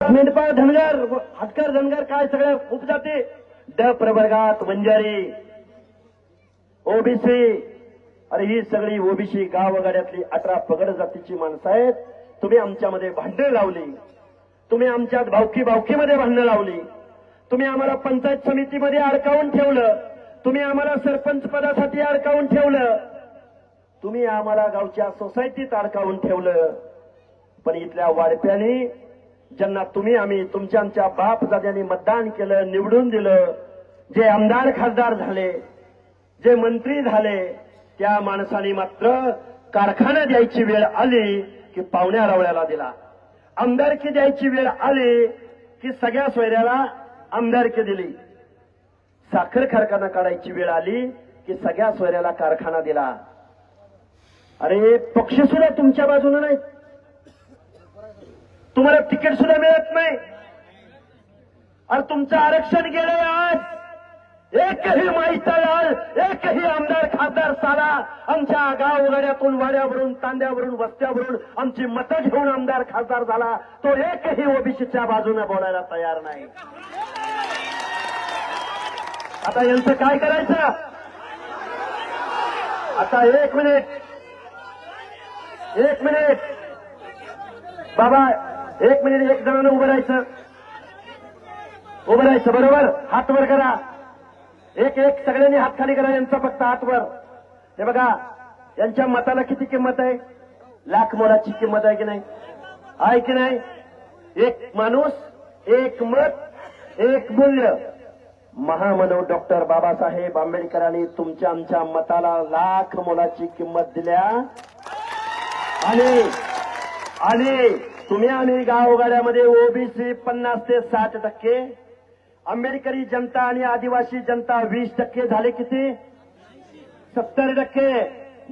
मेंढपाळ धनगर हटकर धनगर काय सगळ्या उपजाती ड प्रवर्गात वंजारी ओबीसी अरे ही सगळी ओबीसी गावगाड्यातली अठरा पगड जातीची माणसं आहेत. तुम्ही आमच्यामध्ये भांडणं लावली. तुम्ही आमच्यात भावकी भावकीमध्ये भांडणं लावली. तुम्ही आम्हाला पंचायत समितीमध्ये अडकावून ठेवलं. तुम्ही आम्हाला सरपंच पदासाठी अडकावून ठेवलं. तुम्ही आम्हाला गावच्या सोसायटीत अडकावून ठेवलं. पण इथल्या वाढप्याने ज्यांना तुम्ही आम्ही तुमच्या आमच्या बाप दाद्यांनी मतदान केलं निवडून दिलं जे आमदार खासदार झाले जे मंत्री झाले त्या माणसाने मात्र कारखाना द्यायची वेळ आली की पाहुण्या रावळ्याला दिला. आमदारकी द्यायची वेळ आली की सगळ्या सोयऱ्याला आमदारकी दिली. साखर कारखाना काढायची वेळ आली की सगळ्या सोयऱ्याला कारखाना दिला. अरे पक्ष सुद्धा तुमच्या बाजूने नाहीत. तुम्हाला तिकीट सुद्धा मिळत नाही. आणि तुमचं आरक्षण गेलंय आज. एकही माहिती एकही आमदार खासदार साला आमच्या गावगाड्यातून वाड्यावरून तांड्यावरून वस्त्यावरून आमची मतं घेऊन आमदार खासदार झाला. तो एकही ओबीसीच्या बाजूने बोलायला तयार नाही. आता यांचं काय करायचं? आता एक मिनिट. एक मिनिट. बाबा एक मिनिट एक जणांना उभं राहायचं. उभं राहायचं बरोबर? हात वर करा. एक एक सगळ्यांनी हात खाली करा यांचा फक्त हात वर हे बघा यांच्या मताला किती किंमत आहे? लाख मोलाची किंमत आहे की नाही? आहे की नाही? एक माणूस एक मत एक मूल्य. महामानव डॉक्टर बाबासाहेब आंबेडकरांनी तुमच्या आमच्या मताला लाख मोलाची किंमत दिल्या. आणि आणि तुम्ही आम्ही गावगाड्यामध्ये ओबीसी पन्नास ते साठ टक्के आंबेडकरी जनता आणि आदिवासी जनता वीस टक्के झाले किती? सत्तर टक्के.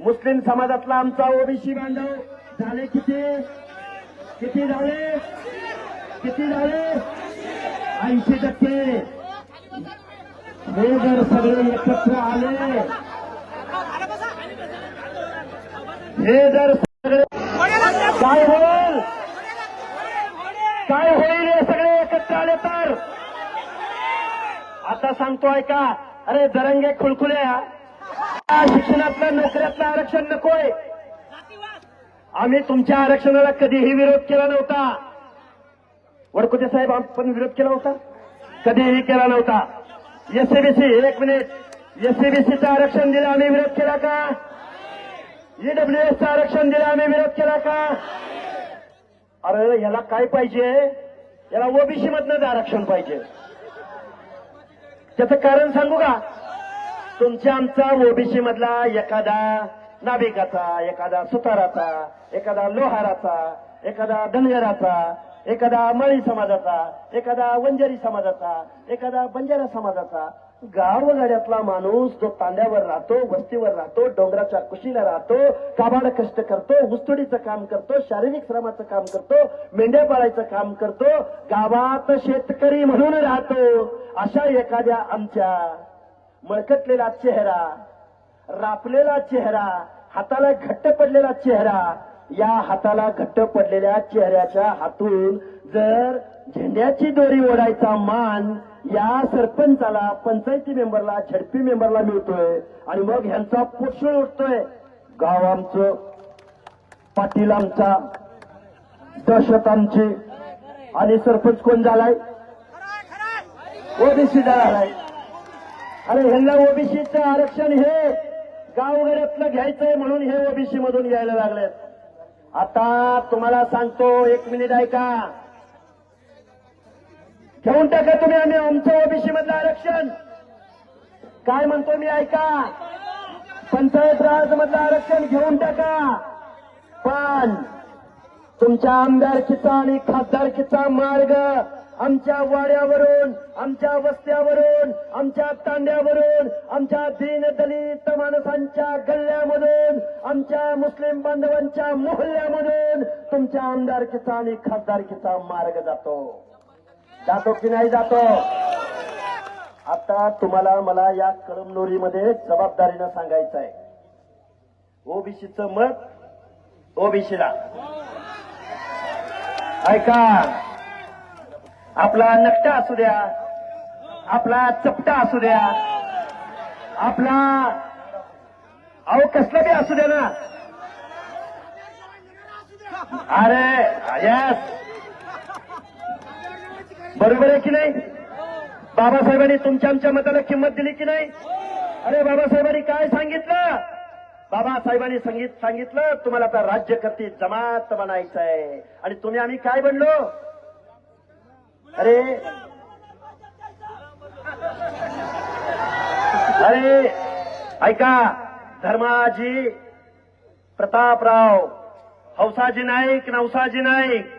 मुस्लिम समाजातला आमचा ओबीसी बांधव झाले किती? किती झाले? किती झाले? ऐंशी टक्के. हे जर सगळे एकत्र आले हे जर सगळे काय होईल काय होईल हे सगळे एकत्र आले तर? आता सांगतो ऐका. अरे जरंगे खुळखुल्या शिक्षणातलं नोकऱ्यातलं आरक्षण नकोय. आम्ही तुमच्या आरक्षणाला कधीही विरोध केला नव्हता. वडकुते साहेब आपण विरोध केला होता. कधीही केला नव्हता. एससीबीसी एक मिनिट. एससीबीसीचं आरक्षण दिलं आम्ही विरोध केला का? ईडब्ल्यूएसचं आरक्षण दिलं आम्ही विरोध केला का? अरे याला काय पाहिजे? याला ओबीसी मधनच आरक्षण पाहिजे. त्याचं कारण सांगू का? तुमच्या आमचा ओबीसी मधला एखादा नाभिकाचा एखादा सुताराचा एखादा लोहाराचा एखादा धनगराचा एखादा मळी समाजाचा एखादा वंजारी समाजाचा एखादा बंजारा समाजाचा गावगाड्यातला माणूस जो तांड्यावर राहतो वस्तीवर राहतो डोंगराच्या कुशीला राहतो काबाड कष्ट करतो उस्तोडीचं काम करतो शारीरिक श्रमाचं काम करतो मेंढ्या पाळायचं काम करतो गावात शेतकरी म्हणून राहतो अशा एखाद्या आमच्या मळकटलेला चेहरा रापलेला चेहरा हाताला घट्ट पडलेला चेहरा या हाताला घट्ट पडलेल्या चेहऱ्याच्या हातून जर झेंड्याची दोरी ओढायचा मान या सरपंचाला पंचायती मेंबरला झडपी मेंबरला मिळतोय आणि मग ह्यांचा पोषण उठतोय गाव आमचं पाटील आमचा दहशत आमची. आणि सरपंच कोण झालाय? ओबीसी झालाय. अरे ह्यांना ओबीसीचं आरक्षण हे गावगाड्यातलं घ्यायचंय म्हणून हे ओबीसी मधून घ्यायला लागलेत. आता तुम्हाला सांगतो एक मिनिट ऐका. घेऊन टाका तुम्ही आम्ही आमचं ओबीसी मधलं आरक्षण. काय म्हणतो मी ऐका. पंचायत राज मधलं आरक्षण घेऊन टाका. पण तुमच्या आमदारकीचा आणि खासदारकीचा मार्ग आमच्या वाड्यावरून आमच्या वस्त्यावरून आमच्या तांड्यावरून आमच्या दीन दलित माणसांच्या गल्ल्यामधून आमच्या मुस्लिम बांधवांच्या मोहल्ल्यामधून तुमच्या आमदारकीचा आणि खासदारकीचा मार्ग जातो. जातो की नाही जातो? आता तुम्हाला मला या कळमनोरीमध्ये जबाबदारीनं सांगायचं आहे ओबीसीचं मत ओबीसीला. ऐका. आपला नकटा असू द्या आपला चपटा असू द्या आपला अहो कसलं बी असू द्या ना. अरे यस बरोबर आहे की नाही? बाबासाहेबांनी तुमच्या आमच्या मताला किंमत दिली की नाही? अरे बाबासाहेबांनी काय सांगितलं? बाबासाहेबांनी संगीत सांगितलं तुम्हाला आता राज्यकर्ती जमात बनायचं आहे आणि तुम्ही आम्ही काय बनलो? अरे. अरे ऐका धर्माजी प्रतापराव हौसाजी नाईक नवसाजी नाईक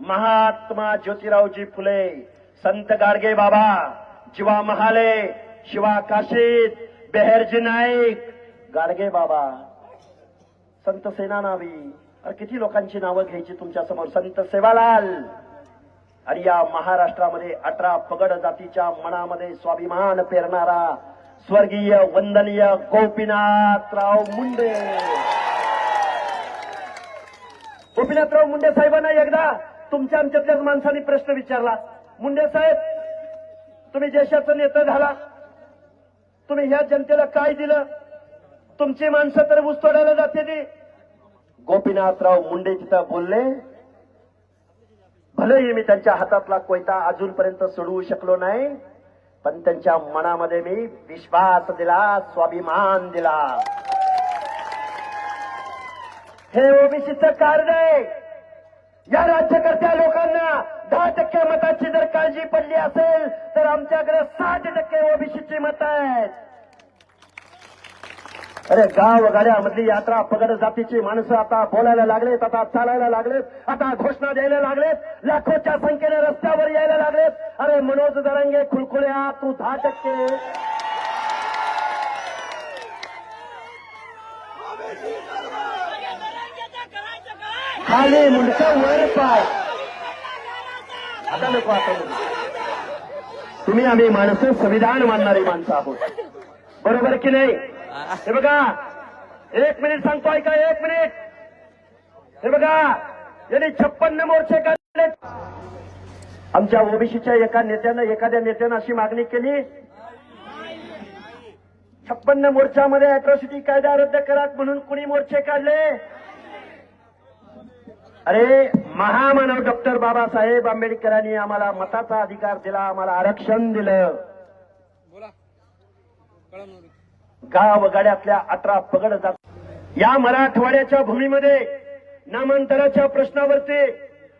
महात्मा ज्योतिरावजी फुले संत गाडगे बाबा जीवा महाले शिवा काशीद बेहरजी नाईक गाडगे बाबा संत सेनानावी. अरे किती लोकांची नावं घ्यायची तुमच्यासमोर संत सेवालाल. आणि या महाराष्ट्रामध्ये अठरा पगड जातीच्या मनामध्ये स्वाभिमान पेरणारा स्वर्गीय वंदनीय गोपीनाथराव मुंडे. गोपीनाथराव मुंडे साहेबांना एकदा तुमच्या आमच्यातल्याच माणसाने प्रश्न विचारला. मुंडे साहेब तुम्ही देशाचं नेतं झाला. तुम्ही ह्या जनतेला काय दिलं? तुमची माणसं तर ऊस तोडायला जाते ती. गोपीनाथराव मुंडे तिथं बोलले भलेही मी त्यांच्या हातातला कोयता अजूनपर्यंत सोडवू शकलो नाही पण त्यांच्या मनामध्ये मी विश्वास दिला स्वाभिमान दिला. हे ओबीसीचं कार्ड आहे. या राज्यकर्त्या लोकांना दहा टक्के मताची जर काळजी पडली असेल तर आमच्याकडे साठ टक्के ओबीसीची मत आहेत. अरे गाव गाड्यामधली यात्रा पगड जातीची माणसं आता बोलायला लागलेत आता चालायला लागलेत आता घोषणा द्यायला लागलेत लाखोच्या संख्येने रस्त्यावर यायला लागलेत. अरे मनोज दरंगे खुळखुळ्या तू दहा टक्के. खाली मुंडकं वर पाय. आता नको आता तुम्ही आम्ही माणसं संविधान मानणारी माणसं आहोत. बरोबर की नाही? हे बघा एक मिनिट सांगतो ऐका एक मिनिट. हे बघा यांनी छप्पन्न मोर्चे काढले आमच्या ओबीसीच्या एका नेत्यानं एखाद्या नेत्यानं अशी मागणी केली. छप्पन्न मोर्चामध्ये अॅट्रॉसिटी कायदा रद्द करा म्हणून कुणी मोर्चे काढले? अरे महामानव डॉक्टर बाबासाहेब आंबेडकरांनी आम्हाला मताचा अधिकार दिला आम्हाला आरक्षण दिलं. गाव गाड्यातल्या अठरा पगड जात या मराठवाड्याच्या भूमीमध्ये नामांतराच्या प्रश्नावरती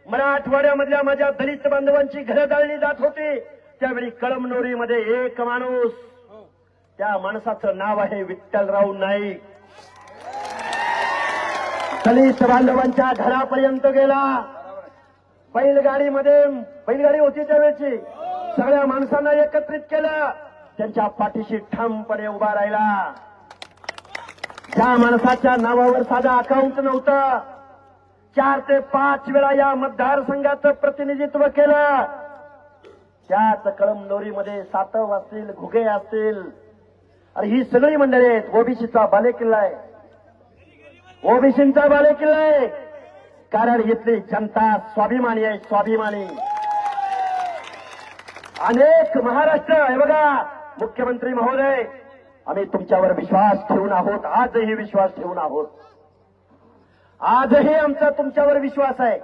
मराठवाड्यामधल्या माझ्या दलित बांधवांची घरं जाळली जात होती. त्यावेळी कळमनोरीमध्ये एक माणूस त्या माणसाचं नाव आहे विठ्ठलराव नाईक. दलित बांधवांच्या घरापर्यंत गेला. बैलगाडीमध्ये बैलगाडी होती त्यावेळेची. सगळ्या माणसांना एकत्रित केलं. त्यांच्या पाठीशी ठामपणे उभा राहिला. त्या माणसाच्या नावावर साधा अकाउंट नव्हतं चार ते पाच वेळा या मतदारसंघाचं प्रतिनिधित्व केलं. त्याच कळमनोरीमध्ये सातव असतील घुगे असतील. अरे ही सगळी मंडळी आहेत ओबीसीचा बालेकिल्ला आहे. ओबीसींचा बालेकिल्ला आहे. कारण इथली जनता स्वाभिमानी आहे स्वाभिमानी. अनेक महाराष्ट्र हे बघा. मुख्यमंत्री महोदय आम्ही तुमच्यावर विश्वास ठेवून आहोत. आजही विश्वास ठेवून आहोत. आजही आमचा तुमच्यावर विश्वास आहे.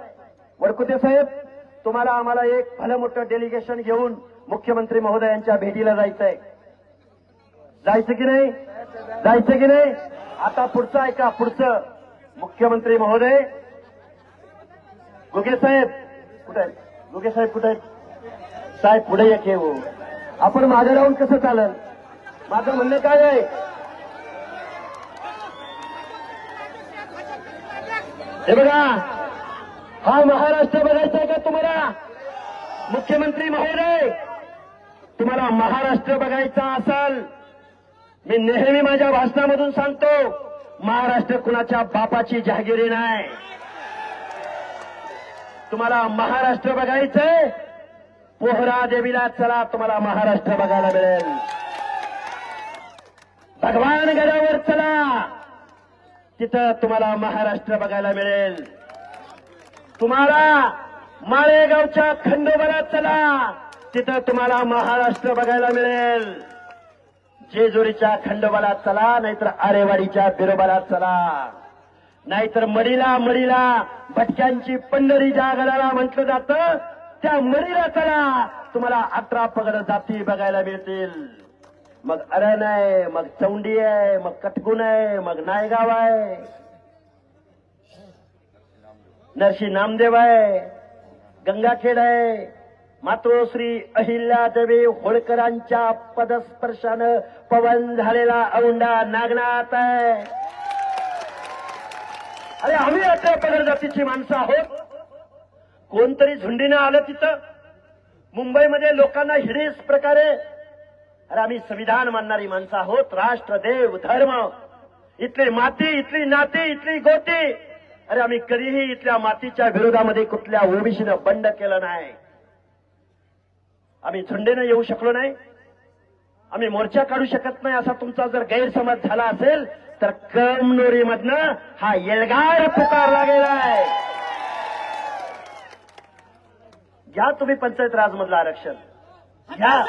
वडकुते साहेब तुम्हाला आम्हाला एक भलं मोठं डेलिगेशन घेऊन मुख्यमंत्री महोदयांच्या भेटीला जायचंय. जायचं की नाही? जायचं की नाही? आता पुढचं ऐका पुढचं. मुख्यमंत्री महोदय गुगे साहेब कुठे गुगे साहेब कुठे साहेब पुढे एक हे. हो. आपण मागे राहून कसं चालेल? माझं म्हणणं काय आहे? हे बघा हा महाराष्ट्र बघायचा आहे का तुम्हाला? मुख्यमंत्री महोदय तुम्हाला महाराष्ट्र बघायचा असाल मी नेहमी माझ्या भाषणामधून सांगतो महाराष्ट्र कुणाच्या बापाची जहागिरी नाही. तुम्हाला महाराष्ट्र बघायचंय? पोहरा देवीला चला तुम्हाला महाराष्ट्र बघायला मिळेल. भगवान गडावर चला. तिथं तुम्हाला महाराष्ट्र बघायला मिळेल. तुम्हाला माळेगावच्या खंडोबाला चला. तिथं तुम्हाला महाराष्ट्र बघायला मिळेल. जेजुरीच्या खंडोबाला चला नाहीतर आरेवाडीच्या बिरोबाला चला. नाहीतर मडीला मडीला भटक्यांची पंढरी ज्या गडाला म्हटलं जातं. त्या मडीला चला तुम्हाला अठरा पगड जाती बघायला मिळतील. मग अरण आहे मग चौंडी आहे मग कटकुन आहे मग नायगाव आहे. नरशी नामदेव आहे गंगाखेड आहे मातोश्री अहिल्यादेवी होळकरांच्या पदस्पर्शानं पवन झालेला औंढा नागनाथ आहे. अरे आम्ही अठरा पगड जातीची माणसं आहोत. कोणतरी झुंडीनं आलं तिथं. मुंबईमध्ये लोकांना हिडीस प्रकारे अरे आम्ही संविधान मानणारी माणसं आहोत राष्ट्र देव धर्म. इथली माती इथली नाती इथली गोती. अरे आम्ही कधीही इथल्या मातीच्या विरोधामध्ये कुठल्या ओबीसीनं बंड केलं नाही. आम्ही झुंडीनं येऊ शकलो नाही. आम्ही मोर्चा काढू शकत नाही असा तुमचा जर गैरसमज झाला असेल तर कमनोरीमधनं हा येलगार पुकारला आहे घ्या तुम्ही पंचायत राज मधलं आरक्षण. घ्या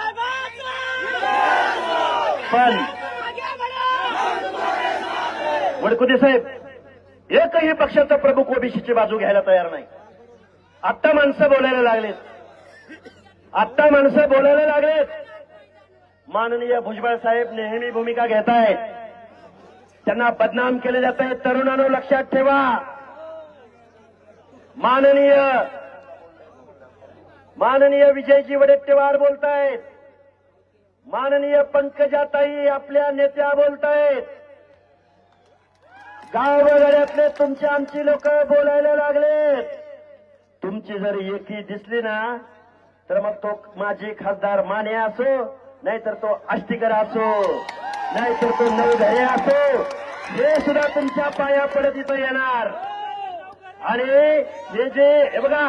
पण वडकुदे साहेब एकही पक्षाचा प्रमुख ओबीसीची बाजू घ्यायला तयार नाही. आत्ता माणसं बोलायला लागलेत. आत्ता माणसं बोलायला लागलेत. माननीय भुजबळ साहेब नेहमी भूमिका घेत आहेत त्यांना बदनाम केले जात आहे तरुणांनो लक्षात ठेवा. माननीय माननीय विजयजी वडेट्टीवार बोलतायत. माननीय पंकजाताई आपल्या नेत्या बोलतायत. गावगाड्यातले तुमचे आमची लोक बोलायला लागलेत. तुमची जर एकी दिसली ना तर मग तो माझी खासदार माने असो नाहीतर तो आष्टीकर असो नाहीतर तो नवघरे असो हे सुद्धा तुमच्या पाया पडत इथं येणार. आणि हे जे बघा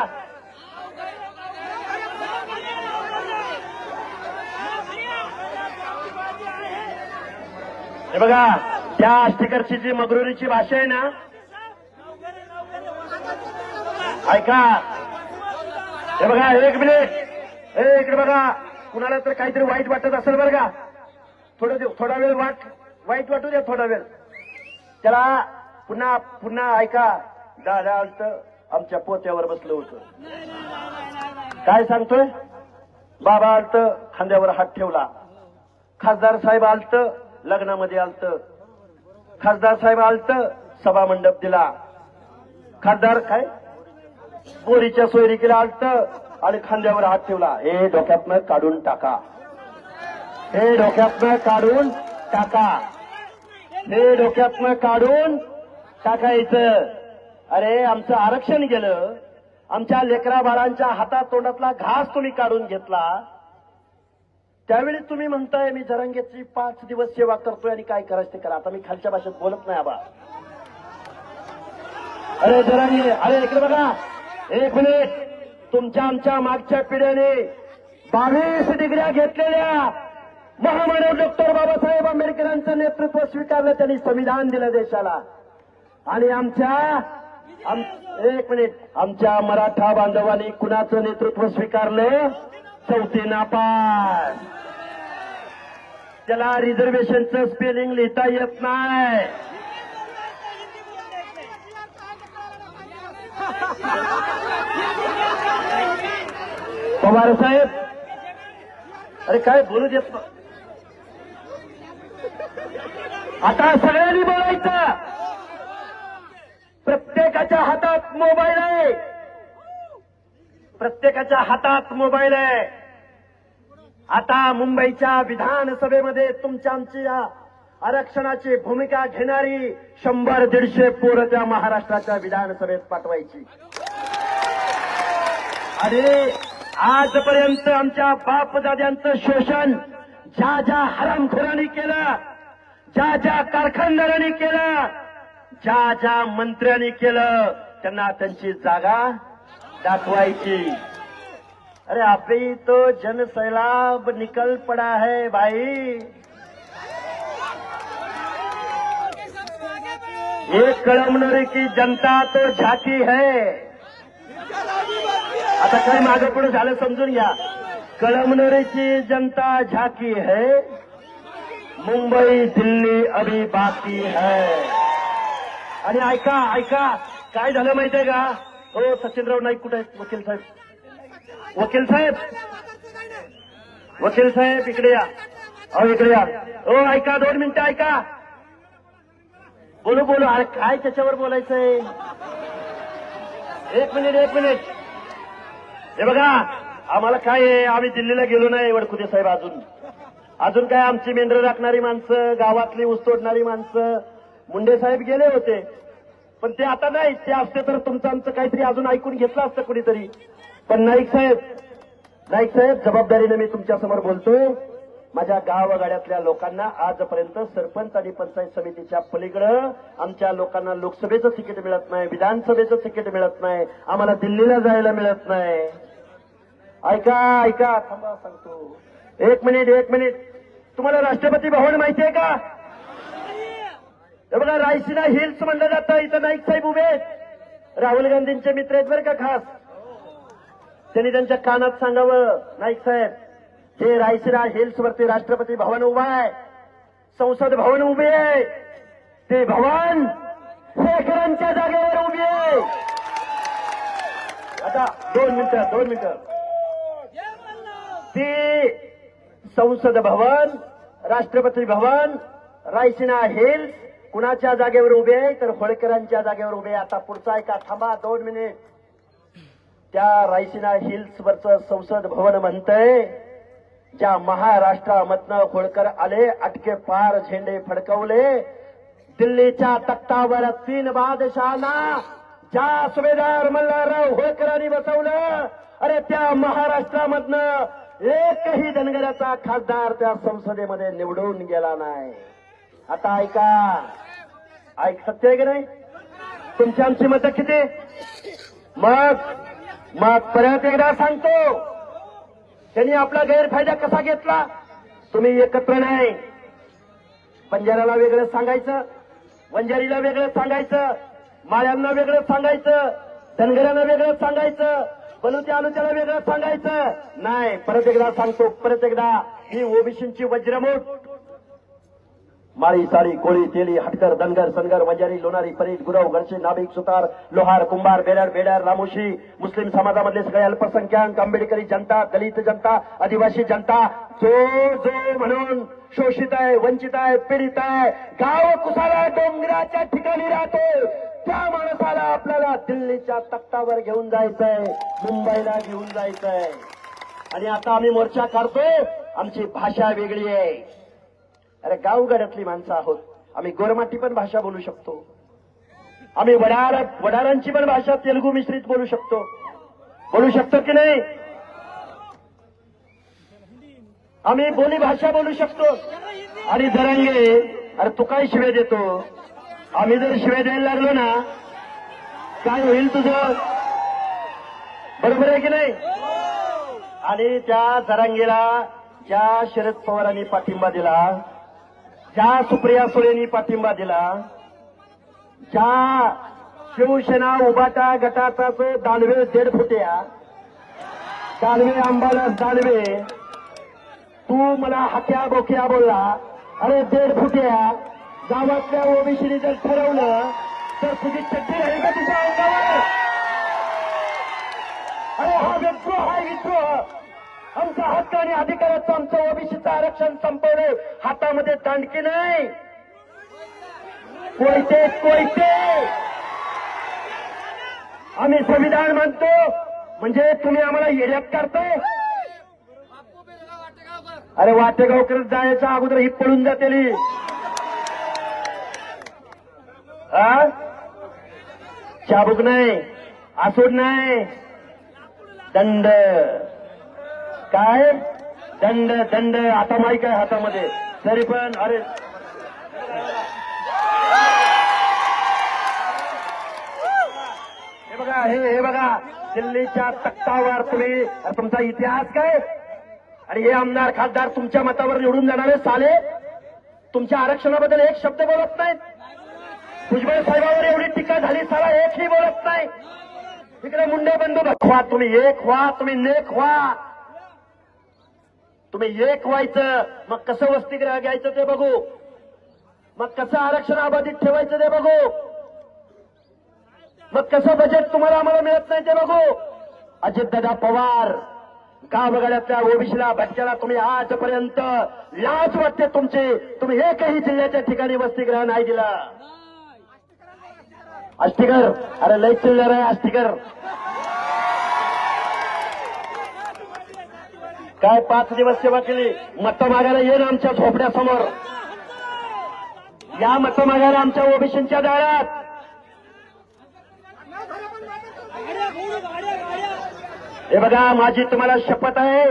हे बघा त्या आष्टीकरची जी मगरुरीची भाषा आहे ना ऐका. हे बघा एक मिनिट हे इकडे बघा. कुणाला तर काहीतरी वाईट वाटत असेल बरं का? थोडं थोडा वेळ वाट वाईट वाटू द्या थोडा वेळ. त्याला पुन्हा पुन्हा ऐका. दादा आलत आमच्या पोत्यावर बसलं होतं. काय सांगतोय? बाबा आलत खांद्यावर हात ठेवला. खासदार साहेब आलत लग्नामध्ये आलत. खासदार साहेब आलत सभा मंडप दिला. खासदार काय? बोरीच्या सोयरिकीला आलत आणि खांद्यावर हात ठेवला. हे डोक्यातनं काढून टाका. हे डोक्यातनं काढून टाका. हे डोक्यातनं काढून टाकायचं. अरे आमचं आरक्षण गेलं. आमच्या लेकरा बाळांच्या हातात तोंडातला घास तुम्ही काढून घेतला. त्यावेळी तुम्ही म्हणताय मी झरंगेची पाच दिवस सेवा करतोय आणि काय करायचं ते करा. आता मी खालच्या भाषेत बोलत नाही आबा अरे जरांगे अरे इकडे बघा. एक मिनिट. तुमच्या आमच्या मागच्या पिढ्याने बावीस डिग्र्या घेतलेल्या महामानव डॉक्टर बाबासाहेब आंबेडकरांचं नेतृत्व स्वीकारलं त्यांनी संविधान दिलं देशाला. आणि आमच्या आम- एक मिनिट. आमच्या मराठा बांधवांनी कुणाचं नेतृत्व स्वीकारलं? चौथी नापास. त्याला रिझर्वेशनचं स्पेलिंग लिहिता येत नाही. पवार साहेब अरे काय बोलू देत आता सगळ्यांनी बोलायचं. प्रत्येकाच्या हातात मोबाईल आहे. प्रत्येकाच्या हातात मोबाईल आहे. आता मुंबईच्या विधानसभेमध्ये तुमच्या आमची या आरक्षणाची भूमिका घेणारी शंभर दीडशे पोरं त्या महाराष्ट्राच्या विधानसभेत पाठवायची. आणि आजपर्यंत आमच्या बापदाद्यांचं शोषण ज्या ज्या हरामखोरांनी केलं ज्या ज्या कारखानदारांनी केलं ज्या ज्या मंत्र्यांनी केलं त्यांना त्यांची जागा दाखवायची. अरे अभी तो जन सैलाब निकल पड़ा है भाई। एक कळमनुरी की जनता तो झाकी है। आता काय मागे पुढे झालं समजून घ्या. कळमनुरीची जनता झाकी है। मुंबई दिल्ली अभी बाकी है। आणि ऐका ऐका काय झालं माहितीये का? हो सचिनराव नाईक कुठे वकील साहेब? वकील साहेब. वकील साहेब इकडे या. अहो इकडे या. हो ऐका दोन मिनिटं ऐका. बोलू बोलू अरे काय त्याच्यावर बोलायचंय. एक मिनिट एक मिनिट. हे बघा आम्हाला काय आहे? आम्ही दिल्लीला गेलो नाही वडकुते साहेब अजून. अजून काय आमची मेंढर राखणारी माणसं गावातली ऊस तोडणारी माणसं मुंडे साहेब गेले होते. पण ते आता नाही ते असते तर तुमचं आमचं काहीतरी अजून ऐकून घेतलं असतं कुणीतरी. पण नाईक साहेब नाईक साहेब जबाबदारीने मी तुमच्यासमोर बोलतोय. माझ्या गावगाड्यातल्या लोकांना आजपर्यंत सरपंच आणि पंचायत समितीच्या पलीकडं आमच्या लोकांना लोकसभेचं तिकीट मिळत नाही विधानसभेचं तिकीट मिळत नाही आम्हाला दिल्लीला जायला मिळत नाही. ऐका ऐका थांबा सांगतो. एक मिनिट एक मिनिट. तुम्हाला राष्ट्रपती भवन माहिती आहे का? हे बघा रायसीना हिल्स म्हणलं जातं इथं नाईक साहेब उभे राहुल गांधींचे मित्र आहेत बरं का खास. त्यांनी त्यांच्या कानात सांगावं नाईक साहेब हे रायसिरा हिल्स वरती राष्ट्रपती भवन उभा आहे. संसद भवन उभे आहे. ते भवन शेखरांच्या जागेवर उभी आहे. आता दोन मिनिटं दोन मिनिटं. ती संसद भवन राष्ट्रपती भवन रायसिना हिल्स कुणाच्या जागेवर उभे आहे? तर होळकरांच्या जागेवर उभे आहे. आता पुढचा ऐका थांबा दोन मिनिट. त्या रायसिना हिल्स वरचं संसद भवन म्हणतंय ज्या महाराष्ट्रामधनं होळकर आले अटके पार झेंडे फडकवले दिल्लीच्या तख्तावर तीन बादशाहांना ज्या सुभेदार मल्हारराव होळकरांनी बसवलं अरे त्या महाराष्ट्रामधनं एकही धनगराचा खासदार त्या संसदेमध्ये निवडून गेला नाही. आता ऐका ऐक सत्य आहे की नाही? तुमची आमची मतं किती? मग मग परत एकदा सांगतो. त्यांनी आपला गैरफायदा कसा घेतला? तुम्ही एकत्र नाही. बंजाराला वेगळं सांगायचं वंजारीला वेगळं सांगायचं माळ्यांना वेगळं सांगायचं धनगरांना वेगळं सांगायचं बलुत्या अनुत्याला वेगळं सांगायचं. नाही परत एकदा सांगतो परत एकदा. ही ओबीसींची वज्रमूठ. माळी साळी कोळी तेली हटकर धनगर सनगर वंजारी लोणारी परीट गुरव गडसे नाभिक सुतार लोहार कुंभार बेडर बेडर रामोशी मुस्लिम समाजामधले सगळे अल्पसंख्याक आंबेडकरी जनता दलित जनता आदिवासी जनता जो जो म्हणून शोषित आहे वंचित आहे पीडित आहे गाव कुसाला डोंगराच्या ठिकाणी राहतो. त्या माणसाला आपल्याला दिल्लीच्या तख्तावर घेऊन जायचंय मुंबईला घेऊन जायचंय. आणि आता आम्ही मोर्चा काढतोय. आमची भाषा वेगळी आहे. अरे गावगाड्यातली माणसं आहोत. आम्ही गोरमाटी पण भाषा बोलू शकतो. आम्ही वडार वडारांची पण भाषा तेलुगू मिश्रित बोलू शकतो. बोलू शकतो की नाही? आम्ही बोली भाषा बोलू शकतो. आणि दरंगे अरे तू काय शिवे देतो? आम्ही जर शिवे द्यायला लागलो ना काय होईल तुझं? बरोबर आहे की नाही? आणि त्या दरंगेला ज्या शरद पवारांनी पाठिंबा दिला ज्या सुप्रिया सुळेंनी पाठिंबा दिला ज्या शिवसेना उभाटा गटाचा जो दानवे दीड फुट्या दानवे अंबाला दानवे तू मला हत्या बोक्या बोलला अरे दीड फुट्या गावातल्या ओबीसीने जर ठरवलं तर तुझी चट्टी राहील का तुझ्या अंगावर? अरे हा विद्रोह हा विद्रोह आमचा हक्क आणि अधिकाराचं आमचं ओबीसीचं आरक्षण संपवलं हातामध्ये दांडकी नाही. कोयते कोयते. आम्ही संविधान मानतो. म्हणजे तुम्ही आम्हाला येड्यात करताय. अरे वाटेगावकर जायच्या अगोदर ही पळून जातेली चाबूक नाही आसूड नाही. दंड. काय? दंड दंड आता माहिती आहे हातामध्ये. तरी पण अरे. हे बघा हे हे बघा. दिल्लीच्या तक्तावर तुम्ही तुमचा इतिहास काय? आणि हे आमदार खासदार तुमच्या मतावर निवडून जाणारे साले. तुमच्या आरक्षणाबद्दल एक शब्द बोलत नाहीत. भुजबळ साहेबावर एवढी टीका झाली साला एकही बोलत नाही. इकडे मुंडे बंधू व्हा तुम्ही एक व्हा तुम्ही नेक व्हा. तुम्ही एक व्हायचं मग कसं वसतिगृह घ्यायचं ते बघू. मग कसं आरक्षण अबाधित ठेवायचं ते बघू. मग कसं बजेट तुम्हाला आम्हाला मिळत नाही ते बघू. अजितदादा पवार गावगाड्यातल्या ओबीसीला भटक्याला तुम्ही आजपर्यंत लाज वाटते तुमची. तुम्ही एकही जिल्ह्याच्या ठिकाणी वसतिगृह नाही दिला. आष्टीकर अरे लय चिल्लर आहे आष्टीकर. काय पाच दिवस सेवा केली? मतं मागायला येईल आमच्या झोपड्यासमोर. या मतं मागायला आमच्या ओबीसीच्या दारात हे बघा माझी तुम्हाला शपथ आहे.